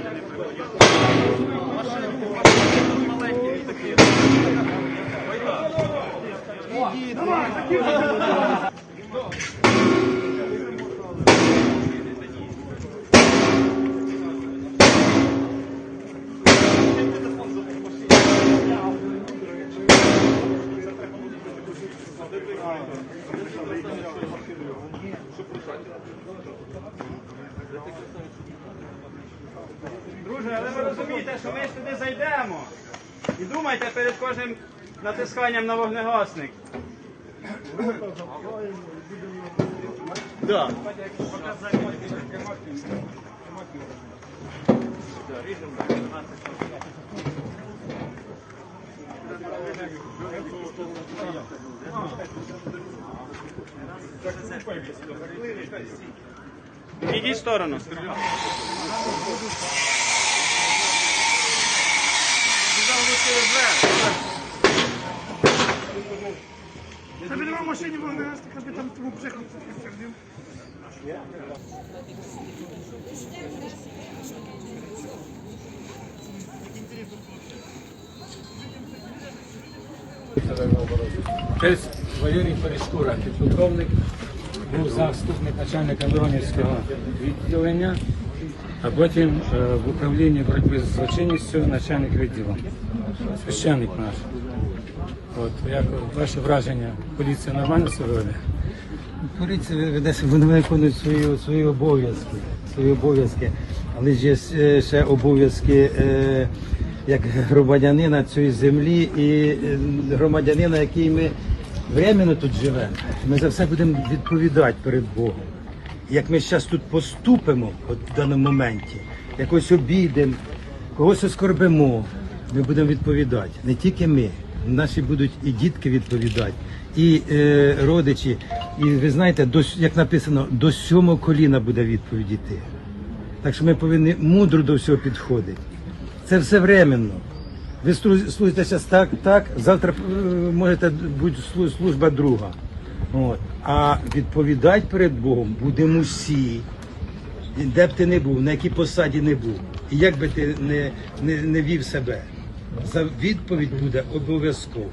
приводів. Машини маленькі такі. Ой, так. Але ви розумієте, що ми сюди зайдемо. І думайте перед кожним натисканням на вогнегасник. Да. Ідіть в сторону. Тебе нема в машині вогнегасник, аби там тому психу підтвердив. Честь Валерій Перешкура, підполковник, був заступник начальника Миронівського відділення, а потім е, в управлінні боротьби з злочинністю начальник відділу. Священник наш. От, як ваше враження, поліція нормально веде? Поліція вони виконують свої, свої обов'язки, свої обов'язки, але є е, ще обов'язки е, як громадянина цієї землі і е, громадянина, який ми временно тут живемо. Ми за все будемо відповідати перед Богом. Як ми зараз тут поступимо от в даному моменті, якось обійдемо, когось оскорбимо, ми будемо відповідати. Не тільки ми, наші будуть і дітки відповідати, і е, родичі. І ви знаєте, до, як написано, до сьомого коліна буде відповідь йти. Так що ми повинні мудро до всього підходити. Це все временно. Ви слу- служите зараз так, так, завтра е, можете бути слу- служба друга. От. А відповідати перед Богом будемо всі. Де б ти не був, на якій посаді не був, і як би ти не, не, не вів себе, за відповідь буде обов'язково.